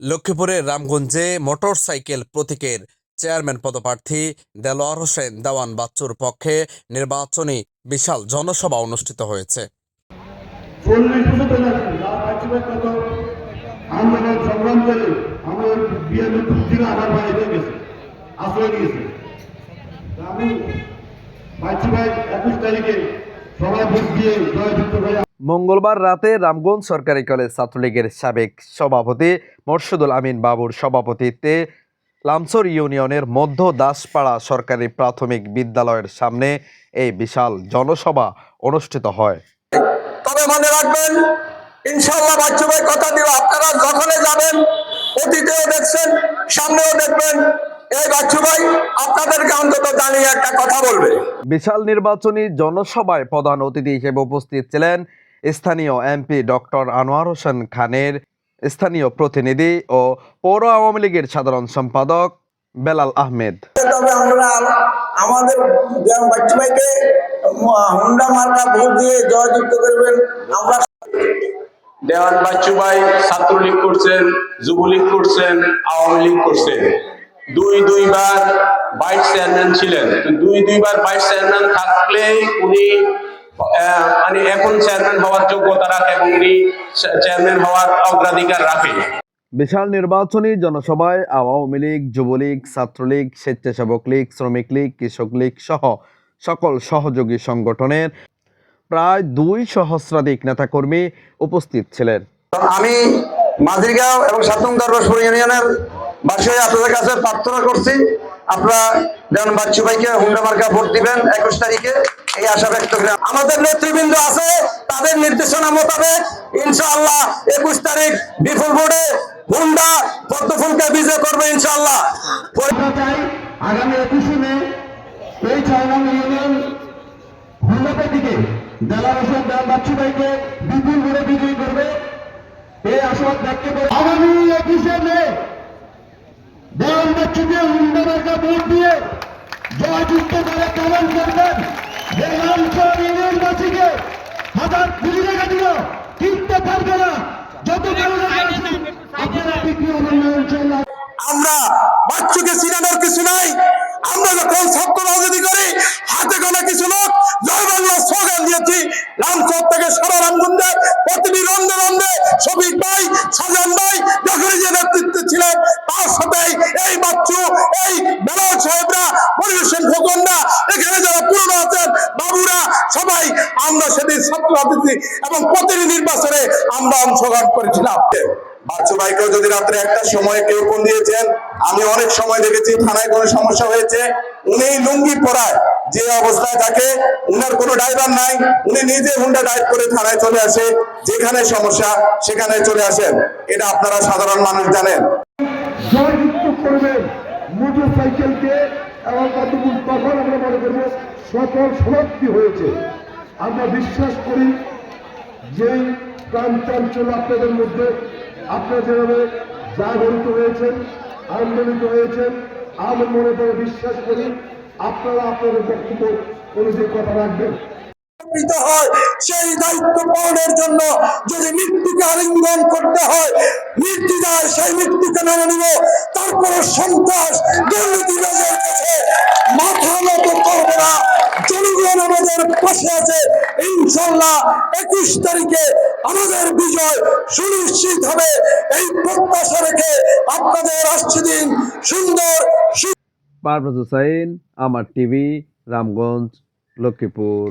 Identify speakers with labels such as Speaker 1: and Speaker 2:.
Speaker 1: লক্ষ্মীপুরের রামগঞ্জে মোটরসাইকেল প্রতীকের চেয়ারম্যান পদপ্রার্থী দেলোয়ার হোসেন দেওয়ান বাচ্চুর পক্ষে নির্বাচনী বিশাল জনসভা অনুষ্ঠিত হয়েছে।
Speaker 2: আমি ভাই একুশ তারিখে
Speaker 1: মঙ্গলবার রাতে রামগঞ্জ সরকারি কলেজ ছাত্রলীগের সাবেক সভাপতি মোর্শেদুল আমিন বাবুর সভাপতিত্বে লামসর ইউনিয়নের মধ্য দাসপাড়া সরকারি প্রাথমিক বিদ্যালয়ের সামনে এই বিশাল জনসভা অনুষ্ঠিত হয়।
Speaker 3: তবে মনে রাখবেন ইনশাল্লাহ বাচ্চু ভাই কথা দিব। আপনারা যখনই যাবেন অতীতেও দেখছেন সামনেও দেখবেন। এই বাচ্চু ভাই আপনাদেরকে অন্তত জানিয়ে একটা কথা বলবে।
Speaker 1: বিশাল নির্বাচনী জনসভায় প্রধান অতিথি হিসেবে উপস্থিত ছিলেন স্থানীয় এমপি ডক্টর আনোয়ার হোসেন খানের স্থানীয় প্রতিনিধি ও পৌর আওয়ামী লীগের সাধারণ সম্পাদক বেলাল আহমেদ।
Speaker 3: তবে আমরা আমাদের বাচ্চু ভাইকে হুন্ডা মার্কা ভোট দিয়ে জয়যুক্ত করবেন। আমরা
Speaker 4: দেওয়ান বাচ্চু ভাই ছাত্রলীগ করছেন যুবলীগ করছেন আওয়ামী লীগ করছেন। দুই দুইবার ভাইস চেয়ারম্যান ছিলেন। তো দুই দুইবার ভাইস চেয়ারম্যান থাকলেই উনি মানে এখন চেয়ারম্যান হওয়ার যোগ্যতা রাখে এবং উনি চেয়ারম্যান হওয়ার অগ্রাধিকার রাখে।
Speaker 1: বিশাল নির্বাচনী জনসভায় আওয়ামী লীগ যুবলীগ ছাত্রলীগ স্বেচ্ছাসেবক লীগ শ্রমিক লীগ কৃষক লীগ সহ সকল সহযোগী সংগঠনের প্রায় দুই সহস্রাধিক নেতাকর্মী উপস্থিত ছিলেন।
Speaker 3: আমি মাঝিরগাঁও এবং সাতঙ্গার রসপুর ইউনিয়নের বাসী হয়ে আপনাদের কাছে প্রার্থনা করছি। আপনারা যেমন বাচ্চু ভাইকে হুন্ডা মার্কা ভোট দিবেন একুশ তারিখে, এই আশা ব্যক্ত করে। আমাদের নেতৃবৃন্দ আছে, তাদের নির্দেশনা মোতাবেক ইনশাআল্লাহ একুশ তারিখ বিপুল ভোটে হুন্ডা পদ্মফুলকে বিজয় করবে ইনশাআল্লাহ।
Speaker 2: আগামী একুশে মে, এই ছয় ইউনিয়ন হুন্ডাপের দিকে জেলা রসদ দেওয়ান বাচ্চু ভাইকে বিপুল ভোটে বিজয়ী করবে। এই আশাবাদ ব্যক্ত করে। আগামী একুশে মে দেওয়ান বাচ্চুকে মার্কা ভোট দিয়ে জয়যুক্ত করে প্রমাণ করবেন। ইউনিয়নবাসীকে হাজার কোটি টাকা দিল। কিনতে পারবে না। যত আপনারা বিক্রি হবেন না
Speaker 3: আমরা বাচ্চুকে চিনানোর কিছু নাই। আমরা যখন ছাত্র রাজনীতি করি, হাতে গোনা কিছু লোক জয় বাংলা স্লোগান দিয়েছি। রামচর থেকে সারা। সাজান ভাই যখনই যে নেতৃত্বে ছিলেন, তার সাথে এই বাচ্চু এই বেলাল সাহেবরা পরিবেশন খোকনরা এখানে যারা পুরনো আছেন, বাবুরা, সবাই আমরা সেদিন ছাত্র রাজনীতি এবং প্রতিটি নির্বাচনে আমরা অংশগ্রহণ করেছিলাম। বাচ্চু ভাইকেও যদি রাত্রে একটা সময় কেউ ফোন দিয়েছেন, আমি অনেক সময় দেখেছি, থানায় কোনো সমস্যা হয়েছে, উনি লুঙ্গি পরায়। যে অবস্থায় থাকে, উনার কোনো ড্রাইভার নাই, উনি নিজে হুন্ডা ড্রাইভ করে থানায় চলে আসে, যেখানে সমস্যা সেখানে চলে আসেন। এটা আপনারা সাধারণ মানুষ জানেন।
Speaker 2: জয়যুক্ত করবেন মোটর সাইকেলকে এবং কতগুলো আমরা হয়েছে। আমরা বিশ্বাস করি যেই প্রাণ চাঞ্চল আপনাদের মধ্যে আপনারা যেভাবে জাগরিত হয়েছেন, আন্দোলিত হয়েছেন আমি মনে করে বিশ্বাস করি আপনারা আপনাদের বক্তব্য অনুযায়ী কথা রাখবেন।
Speaker 3: হয়, সেই দায়িত্ব পালনের জন্য যদি মৃত্যুকে আলিঙ্গন করতে হয় সেই মৃত্যুকে মেনে নিব। সন্ত্রাস কাছে মাথা নত করব না। জনগণ আমাদের পাশে আছে। ইনশাল্লাহ একুশ তারিখে আমাদের বিজয় সুনিশ্চিত হবে। এই প্রত্যাশা রেখে আপনাদের আসছে দিন সুন্দর
Speaker 1: পারভেজ হুসাইন আমার টিভি রামগঞ্জ লক্ষ্মীপুর।